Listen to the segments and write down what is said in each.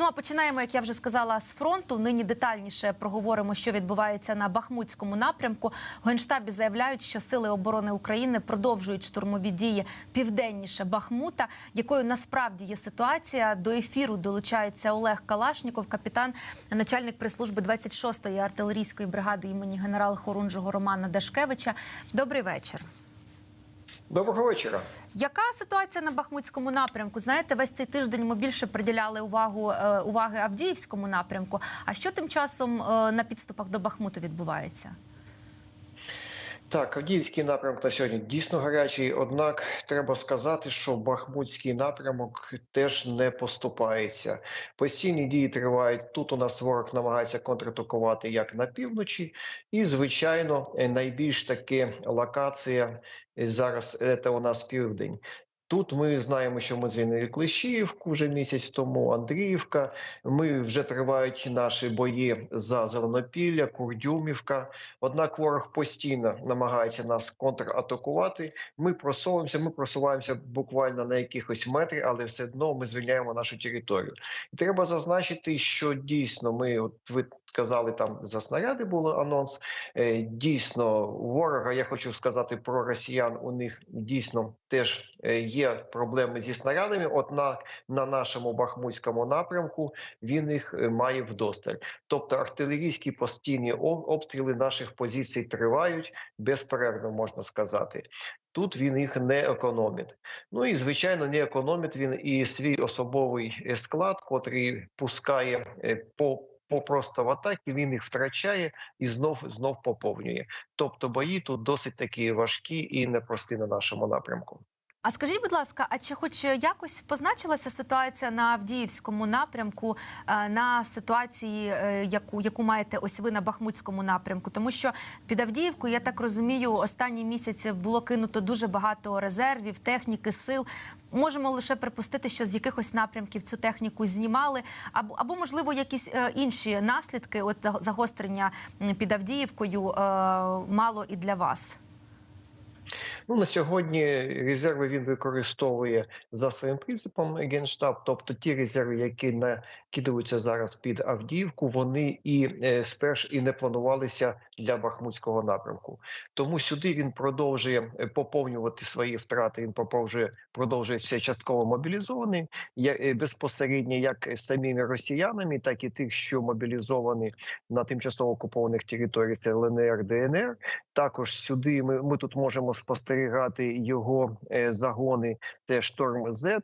Ну а починаємо, як я вже сказала, з фронту. Нині детальніше проговоримо, що відбувається на Бахмутському напрямку. В Генштабі заявляють, що сили оборони України продовжують штурмові дії південніше Бахмута. Якою насправді є ситуація? До ефіру долучається Олег Калашніков, капітан, начальник прес-служби 26-ї артилерійської бригади імені генерала Хорунжого Романа Дашкевича. Добрий вечір. Доброго вечора. Яка ситуація на Бахмутському напрямку? Знаєте, весь цей тиждень ми більше приділяли увагу е, уваги Авдіївському напрямку. А що тим часом е, на підступах до Бахмуту відбувається? Так, Авдіївський напрямок на сьогодні дійсно гарячий. Однак треба сказати, що Бахмутський напрямок теж не поступається. Постійні дії тривають. Тут у нас ворог намагається контратакувати як на півночі, і звичайно, найбільш таки локація зараз це у нас південь. Тут ми знаємо, що ми звільнили Клещіївку вже місяць тому, Андріївка. Ми вже тривають наші бої за Зеленопілля, Курдюмівка. Однак ворог постійно намагається нас контратакувати. Ми просовуємося, ми просуваємося буквально на якихось метрі, але все одно ми звільняємо нашу територію. І треба зазначити, що дійсно ми, от ви казали, там за снаряди було анонс. Е, Дійсно, ворога я хочу сказати про росіян. У них дійсно теж е, є проблеми зі снарядами. От на, на нашому бахмутському напрямку він їх е, має вдосталь. Тобто артилерійські постійні обстріли наших позицій тривають безперервно, можна сказати. Тут він їх не економить. Ну і звичайно, не економить він і свій особовий склад, котрий пускає по. По просто в атаки він їх втрачає і знов знов поповнює. Тобто бої тут досить такі важкі і непрості на нашому напрямку. А скажіть, будь ласка, а чи хоч якось позначилася ситуація на Авдіївському напрямку е, на ситуації, е, яку, яку маєте ось ви на Бахмутському напрямку? Тому що під Авдіївкою, я так розумію, останні місяці було кинуто дуже багато резервів, техніки, сил. Можемо лише припустити, що з якихось напрямків цю техніку знімали, або або можливо якісь е, інші наслідки, от загострення під Авдіївкою мало і для вас. Ну на сьогодні резерви він використовує за своїм принципом генштаб. Тобто ті резерви, які накидаються зараз під Авдіївку, вони і е, сперш і не планувалися для Бахмутського напрямку. Тому сюди він продовжує е, поповнювати свої втрати. Він продовжує продовжує все частково мобілізований е, безпосередньо як самими росіянами, так і тих, що мобілізовані на тимчасово окупованих територіях це ЛНР, ДНР. Також сюди ми, ми тут можемо спостерігати його е, загони. Це шторм З.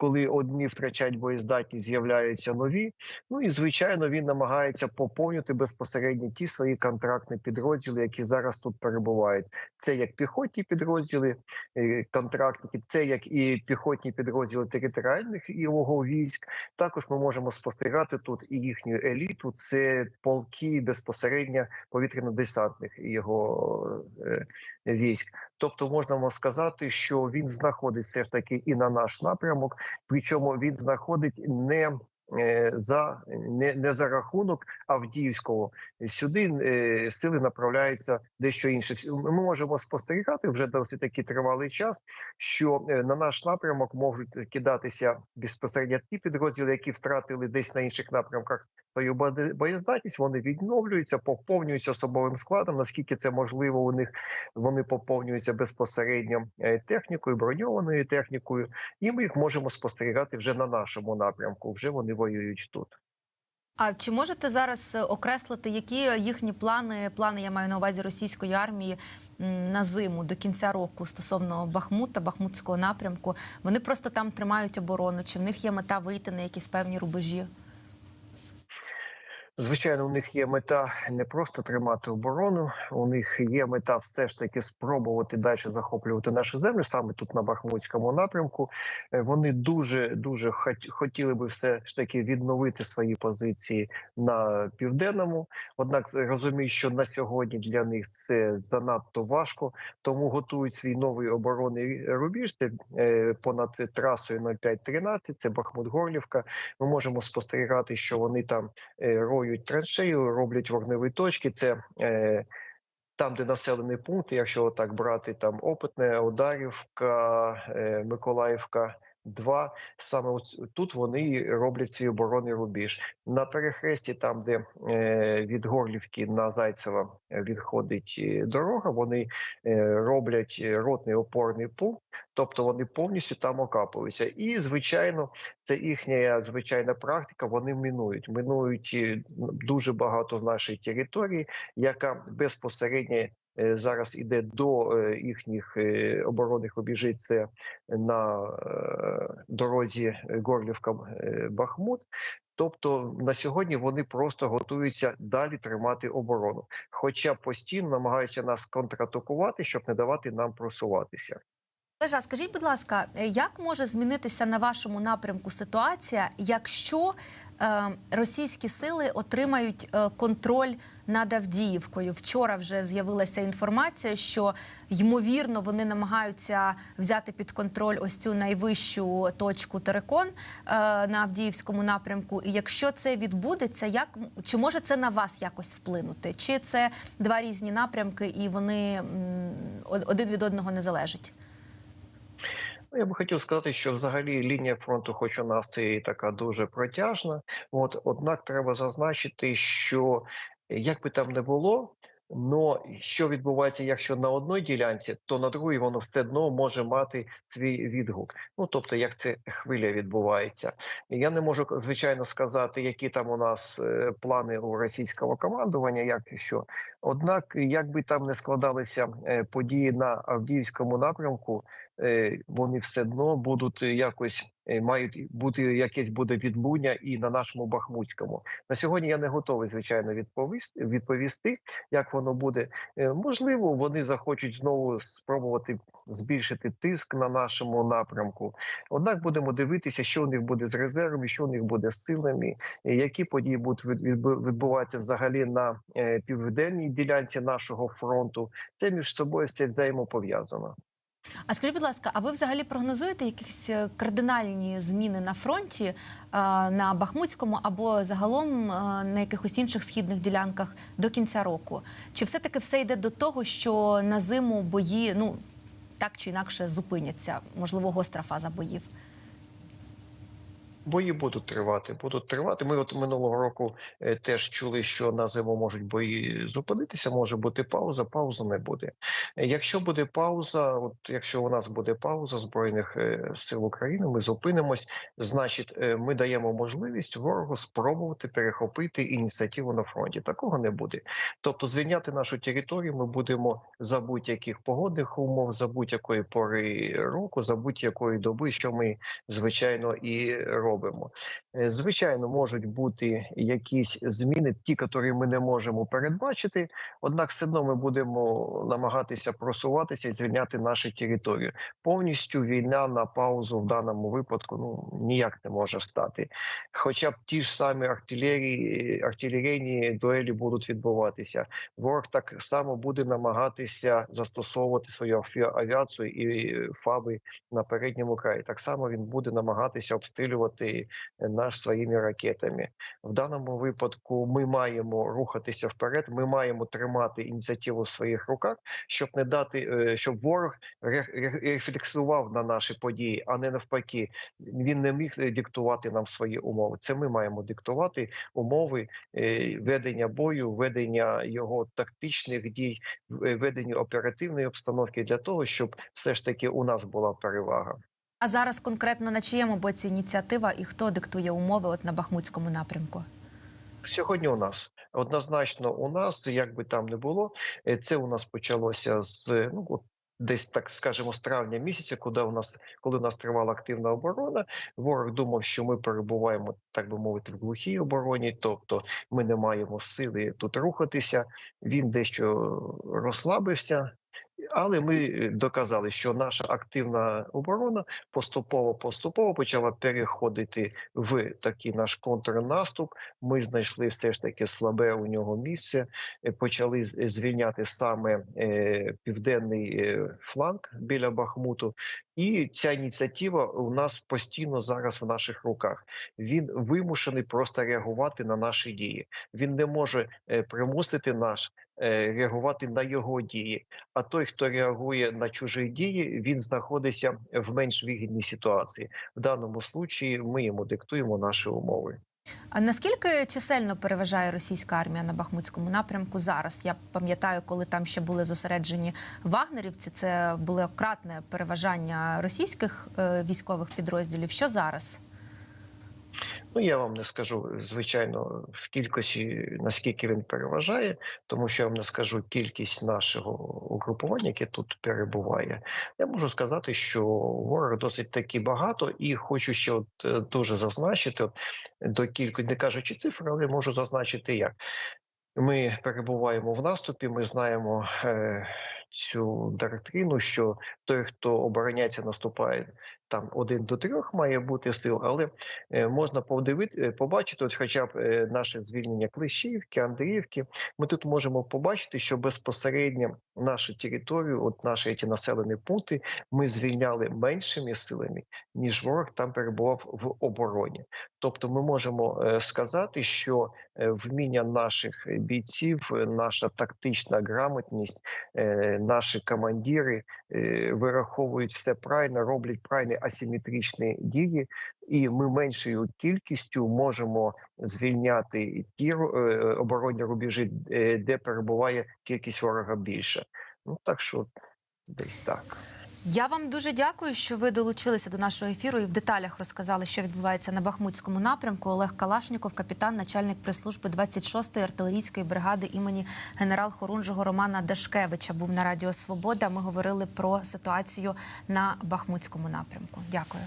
Коли одні втрачають боєздатність, з'являються нові. Ну і звичайно, він намагається поповнити безпосередньо ті свої контрактні підрозділи, які зараз тут перебувають. Це як піхотні підрозділи, е, контрактники, це як і піхотні підрозділи територіальних його військ. Також ми можемо спостерігати тут і їхню еліту. Це полки безпосередньо повітряно-десантних його е, військ. Тобто можна сказати, що він знаходить все ж таки і на наш напрямок, причому він знаходить не е, за не, не за рахунок Авдіївського сюди е, сили направляються дещо інше. Ми можемо спостерігати вже досить такий тривалий час, що е, на наш напрямок можуть кидатися безпосередньо ті підрозділи, які втратили десь на інших напрямках свою боє- боєздатність. Вони відновлюються, поповнюються особовим складом. Наскільки це можливо, у них вони поповнюються безпосередньо е, технікою, броньованою технікою, і ми їх можемо спостерігати вже на нашому напрямку. Вже вони воюють тут. А чи можете зараз е, окреслити, які їхні плани, плани я маю на увазі російської армії на зиму до кінця року стосовно Бахмута, Бахмутського напрямку? Вони просто там тримають оборону. Чи в них є мета вийти на якісь певні рубежі? Звичайно, у них є мета не просто тримати оборону. У них є мета все ж таки спробувати далі захоплювати нашу землю саме тут на Бахмутському напрямку. Е, Вони дуже дуже хотіли би все ж таки відновити свої позиції на південному. Однак розуміють, що на сьогодні для них це занадто важко, тому готують свій новий оборонний рубіж. Це е, понад трасою 0513, Це Бахмут-Горлівка. Ми можемо спостерігати, що вони там е, роють траншею, роблять вогневі точки. Це е, там, де населений пункт, якщо так брати там Опитне, Ударівка, е, Миколаївка, Два саме тут вони роблять свій оборонний рубіж на перехресті, там де е, від Горлівки на Зайцева е, відходить е, дорога. Вони роблять ротний опорний пункт, тобто вони повністю там окапуються. І звичайно, це їхня звичайна практика. Вони мінують. Минують дуже багато з нашої території, яка безпосередньо зараз іде до е, їхніх е, оборонних рубежів. Це на е, дорозі Горлівка е, Бахмут. Тобто на сьогодні вони просто готуються далі тримати оборону, хоча постійно намагаються нас контратакувати, щоб не давати нам просуватися. Лежа, скажіть, будь ласка, е, як може змінитися на вашому напрямку ситуація, якщо е, російські сили отримають е, контроль над Авдіївкою? Вчора вже з'явилася інформація, що ймовірно вони намагаються взяти під контроль ось цю найвищу точку Терекон е, на Авдіївському напрямку. І якщо це відбудеться, як чи може це на вас якось вплинути? Чи це два різні напрямки, і вони один від одного не залежать? Ну, я би хотів сказати, що взагалі лінія фронту, хоч у нас і така дуже протяжна, от однак треба зазначити, що як би там не було. Но що відбувається, якщо на одній ділянці, то на другій воно все одно може мати свій відгук. Ну тобто, як це хвиля відбувається. Я не можу звичайно сказати, які там у нас е, плани у російського командування, як і що. Однак, як би там не складалися е, події на Авдіївському напрямку, е, вони все одно будуть якось е, мають бути якесь буде відлуння і на нашому Бахмутському. На сьогодні я не готовий звичайно відповісти відповісти, як воно буде. Можливо, вони захочуть знову спробувати збільшити тиск на нашому напрямку. Однак будемо дивитися, що у них буде з резервами, що у них буде з силами, які події будуть від- відбуватися взагалі на е, південній ділянці нашого фронту. Це між собою все взаємопов'язано. А скажіть, будь ласка, а ви взагалі прогнозуєте якісь е, кардинальні зміни на фронті е, на Бахмутському або загалом е, на якихось інших східних ділянках до кінця року? Чи все-таки все йде до того, що на зиму бої ну так чи інакше зупиняться? Можливо, гостра фаза боїв? Бої будуть тривати, будуть тривати. Ми от минулого року е, теж чули, що на зиму можуть бої зупинитися. Може бути пауза, паузи не буде. Е, Якщо буде пауза, от якщо у нас буде пауза збройних е, сил України, ми зупинимось. Значить, ми даємо можливість ворогу спробувати перехопити ініціативу на фронті. Такого не буде. Тобто, звільняти нашу територію ми будемо за будь-яких погодних умов, за будь-якої пори року, за будь-якої доби, що ми звичайно і робимо. Е, Звичайно, можуть бути якісь зміни, ті, які ми не можемо передбачити. Однак, все одно ми будемо намагатися просуватися і звільняти нашу територію. Повністю війна на паузу в даному випадку ну ніяк не може стати. Хоча б ті ж самі артилерії, артилерійні дуелі будуть відбуватися. Ворог так само буде намагатися застосовувати свою аві- авіацію і е, фаби на передньому краї. Так само він буде намагатися обстрілювати наш своїми ракетами. В даному випадку ми маємо рухатися вперед. Ми маємо тримати ініціативу в своїх руках, щоб не дати, е, щоб ворог ре- ре- рефлексував на наші події, а не навпаки. Він не міг е, диктувати нам свої умови. Це ми маємо диктувати умови е, ведення бою, ведення його тактичних дій, ведення оперативної обстановки для того, щоб все ж таки у нас була перевага. А зараз конкретно на чиєму боці ініціатива і хто диктує умови от на Бахмутському напрямку? Сьогодні у нас однозначно у нас, як би там не було, е, це у нас почалося з ну от десь так скажемо з травня місяця, куди у нас коли у нас тривала активна оборона. Ворог думав, що ми перебуваємо, так би мовити, в глухій обороні, тобто ми не маємо сили тут рухатися. Він дещо розслабився. Але ми е, доказали, що наша активна оборона поступово поступово почала переходити в такий наш контрнаступ. Ми знайшли все ж таки слабе у нього місце, е, почали звільняти саме е, південний фланг біля Бахмуту. І ця ініціатива у нас постійно зараз в наших руках. Він вимушений просто реагувати на наші дії. Він не може примусити наш реагувати на його дії. А той, хто реагує на чужі дії, він знаходиться в менш вигідній ситуації. В даному случаї ми йому диктуємо наші умови. А наскільки чисельно переважає російська армія на Бахмутському напрямку зараз? Я пам'ятаю, коли там ще були зосереджені вагнерівці. Це було кратне переважання російських е, військових підрозділів. Що зараз? Ну я вам не скажу звичайно в кількості наскільки він переважає, тому що я вам не скажу кількість нашого угрупування, яке тут перебуває. Я можу сказати, що ворог досить таки багато, і хочу ще от е, дуже зазначити от, до кількості, не кажучи цифр, але можу зазначити як. Ми перебуваємо в наступі. Ми знаємо е, цю доктрину, що той, хто обороняється, наступає там один до трьох має бути сил, але е, можна подивити, е, побачити, от хоча б е, наше звільнення Клещівки, Андріївки. Ми тут можемо побачити, що безпосередньо нашу територію, от наші ті населені пункти, ми звільняли меншими силами, ніж ворог там перебував в обороні. Тобто, ми можемо сказати, що вміння наших бійців, наша тактична грамотність, наші командири вираховують все правильно, роблять асиметричні дії, і ми меншою кількістю можемо звільняти ті е, оборонні рубежі, е, де перебуває кількість ворога більше. Ну так що десь так. Я вам дуже дякую, що ви долучилися до нашого ефіру і в деталях розказали, що відбувається на Бахмутському напрямку. Олег Калашніков, капітан, начальник прес-служби 26-ї артилерійської бригади імені генерал-хорунжого Романа Дашкевича, був на Радіо Свобода. Ми говорили про ситуацію на Бахмутському напрямку. Дякую.